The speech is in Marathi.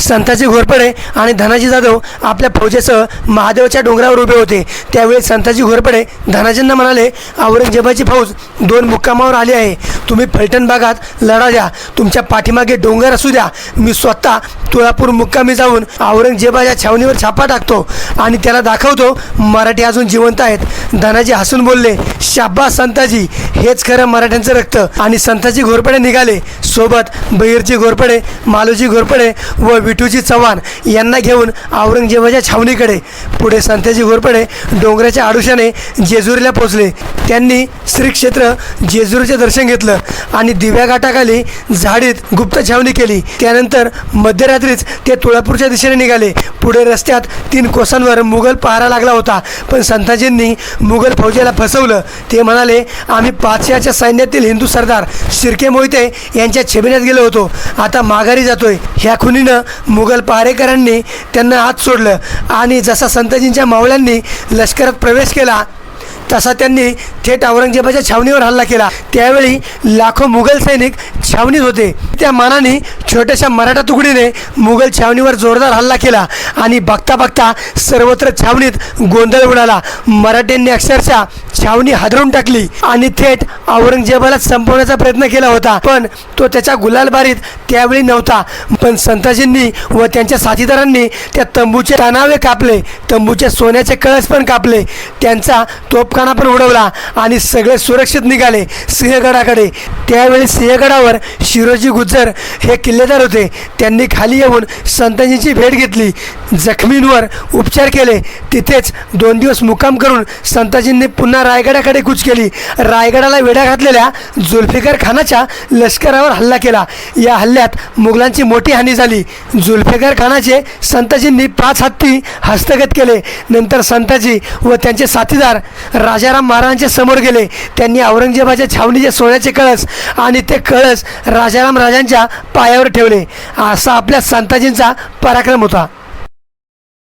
संताजी घोरपडे आणि धनाजी जाधव आपल्या फौजेसह महादेवाच्या डोंगरावर उभे होते. त्यावेळी संताजी घोरपडे धनाजींना म्हणाले औरंगजेबाची फौज दोन मुक्कामावर आली आहे. तुम्ही फलटण भागात लढा द्या. तुमच्या पाठीमागे डोंगर असू द्या. मी स्वतः तुळापूर मुक्कामी जाऊन औरंगजेबाच्या छावणीवर छापा टाकतो. आणि त्याला दाखवतो मराठी अजून जिवंत आहेत. धनाजी हसून बोलले शाब्बा संताजी हेच खरं मराठ्यांचं रक्त. आणि संताजी घोरपडे निघाले. सोबत बहिरजी घोरपडे मालोजी घोरपडे व विठूजी चव्हाण यांना घेऊन औरंगजेबाच्या छावणीकडे. पुढे संताजी घोरपडे डोंगराच्या आडुशाने जेजुरीला पोचले त्यांनी श्रीक्षेत्र जेजुरीचे दर्शन घेतलं आणि दिव्या घाटाखाली झाडीत गुप्त छावणी केली. त्यानंतर मध्यरात्रीच ते तुळापूरच्या दिशेने निघाले. पुढे रस्त्यात तीन कोसांवर मुघल पहारा लागला होता. पण संताजींनी मुघल फौजेला फसवलं. ते म्हणाले आम्ही पाचशेच्या सैन्यातील हिंदू सरदार शिर्के मोहिते यांच्या छेबिण्यात गेलो होतो. आता माघारी जातोय. ह्या खुनीनं मुघल पहारेकरांनी त्यांना हात सोडलं आणि जसा संताजींच्या मावळ्यांनी लष्करात प्रवेश केला तसा त्यांनी थेट औरंगजेबाच्या छावणीवर हल्ला केला. त्यावेळी लाखो मुघल सैनिक छावणीत होते. त्या मानाने छोट्याशा मराठा तुकडीने मुघल छावणीवर जोरदार हल्ला केला आणि बघता बघता सर्वत्र छावणीत गोंधळ उडाला. मराठ्यांनी अक्षरशः छावणी हादरून टाकली आणि थेट औरंगजेबाला संपवण्याचा प्रयत्न केला होता. पण तो त्याच्या गुलालबारीत त्यावेळी नव्हता. पण संताजींनी व त्यांच्या साथीदारांनी त्या तंबूचे तणावे कापले. तंबूचे सोन्याचे कळस पण कापले. त्यांचा तोपखाना पण उडवला. आणि सगळे सुरक्षित निघाले सिंहगडाकडे. त्यावेळी सिंहगडावर शिरोजी गुज्जर हे किल्लेदार होते. त्यांनी खाली येऊन संताजींची भेट घेतली. जखमींवर उपचार केले. तिथेच दोन दिवस मुक्काम करून संताजींनी पुन्हा रायगडाकडे कूच केली. रायगडाला वेढा घातलेल्या जुल्फिकार खानाच्या लष्करावर हल्ला केला. या हल्ल्यात मुघलांची मोठी हानी झाली. जुल्फिकार खानाचे संताजींनी पाच हत्ती हस्तगत केले. नंतर संताजी व त्यांचे साथीदार राजाराम महाराजांचे समोर गेले. त्यांनी औरंगजेबाच्या छावणीचे सोन्याचे कळस आणि ते कळस राजाराम राजांच्या पायावर ठेवले. असा आपल्या संताजींचा पराक्रम होता.